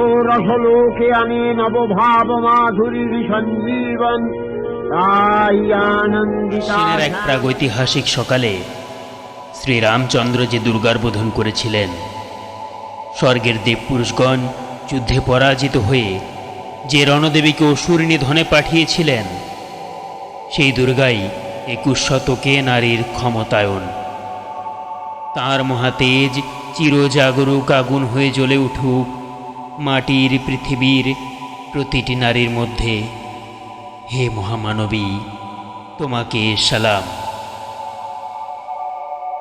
ও রসলোকে আনে নবভাব মাধুরীর সঞ্জীবন। তাই আনন্দিতা চীনের এক প্রাগৈতিহাসিক সকালে শ্রীরামচন্দ্র যে দুর্গার বোধন করেছিলেন, স্বর্গের দেবপুরুষগণ যুদ্ধে পরাজিত হয়ে যে রণদেবীকে অসুরিণী ধনে পাঠিয়েছিলেন, সেই দুর্গাই একুশ শতকে নারীর ক্ষমতায়ন। তাঁর মহাতেজ চিরজাগরুক আগুন হয়ে জ্বলে উঠুক মাটির পৃথিবীর প্রতিটি নারীর মধ্যে। হে মহামানবী, তোমাকে সালাম।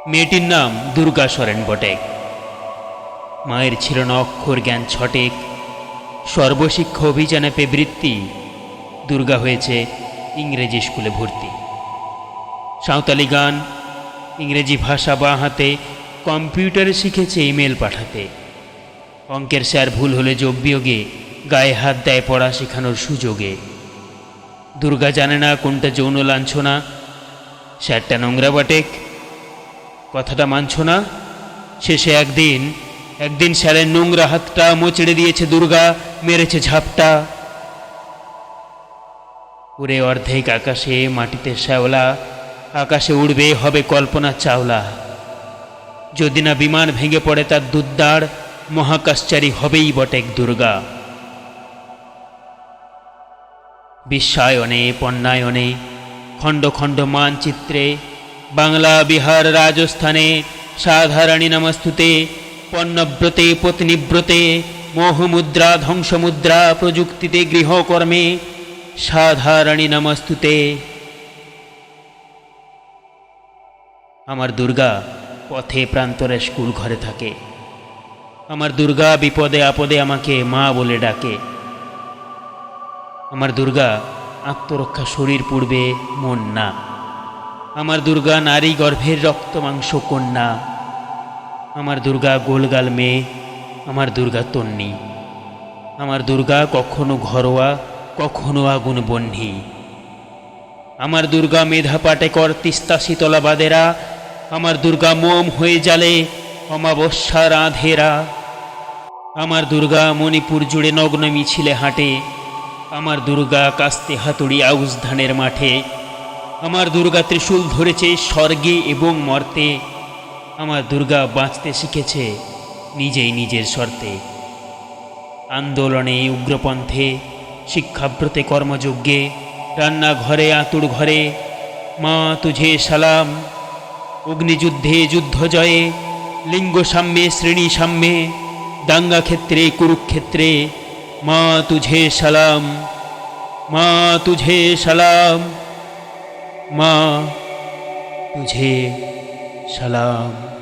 মেয়েটির নাম দুর্গা সরেন বটেক মায়ের ছিল না অক্ষর জ্ঞান ছটেক। সর্বশিক্ষা অভিযানে পেয়ে বৃত্তি। দুর্গা হয়েছে ইংরেজি স্কুলে ভর্তি। সাঁওতালি গান, ইংরেজি ভাষা বা হাতে কম্পিউটারে শিখেছে ইমেল পাঠাতে। অঙ্কের স্যার ভুল হলে যোগ বিয়োগে, গায়ে হাত দেয় পড়া শেখানোর সুযোগে। দুর্গা জানে না কোনটা যৌন লাঞ্ছনা, স্যারটা নোংরা বটেক। কথাটা মানছ না? শেষে একদিন একদিন স্যারের নোংরা হাতটা মোচড়ে দিয়েছে দুর্গা, মেরেছে ঝাপটা। উড়ে অর্ধেক আকাশে মাটিতে শ্যাওলা, আকাশে উড়বে হবে কল্পনা চাওলা। যদি না বিমান ভেঙে পড়ে তার দুদ্দার মহাকাশচারী হবেই বটেক দুর্গা। বিশ্বায়নে পণ্যায়নে, খণ্ড খণ্ড মানচিত্রে, বাংলা, বিহার, রাজস্থানে, সাধারণী নমস্তুতে, পণ্যব্রতে, পত্নীব্রতে, মোহমুদ্রা, ধ্বংসমুদ্রা প্রযুক্তিতে, গৃহকর্মে, সাধারণী নমস্তুতে। আমার দুর্গা পথে প্রান্তরে স্কুল ঘরে থাকে। আমার দুর্গা বিপদে আপদে আমাকে মা বলে ডাকে। আমার দুর্গা আত্মরক্ষা শরীর পূর্বে মন না। আমার দুর্গা নারী গর্ভের রক্ত মাংস কন্যা। আমার দুর্গা গোলগাল মেয়ে, আমার দুর্গা তন্নি। আমার দুর্গা কখনো ঘরোয়া, কখনো আগুন বহ্নি আমার দুর্গা মেধা পাটেকর তিস্তা শীতলা বাদেরা আমার দুর্গা মোম হয়ে জালে অমাবস্যা রাধেরা। আমার দুর্গা মণিপুর জুড়ে নগ্ন মিছিলে হাঁটে। আমার দুর্গা কাস্তে হাতুড়ি আউস ধানের মাঠে। আমার দুর্গা ত্রিশূল ধরেছে স্বর্গে এবং মর্তে। আমার দুর্গা বাঁচতে শিখেছে নিজেই নিজের শর্তে। আন্দোলনে উগ্রপন্থে, শিক্ষাব্রতে কর্মযজ্ঞে, রান্নাঘরে আতুর ঘরে, মা তুঝে সালাম, অগ্নিযুদ্ধে যুদ্ধ জয়ে লিঙ্গ সাম্যে শ্রেণি সাম্যে দাঙ্গা ক্ষেত্রে কুরুক্ষেত্রে, মা তুঝে সালাম, মা তুঝে সালাম, মা তুঝে সালাম।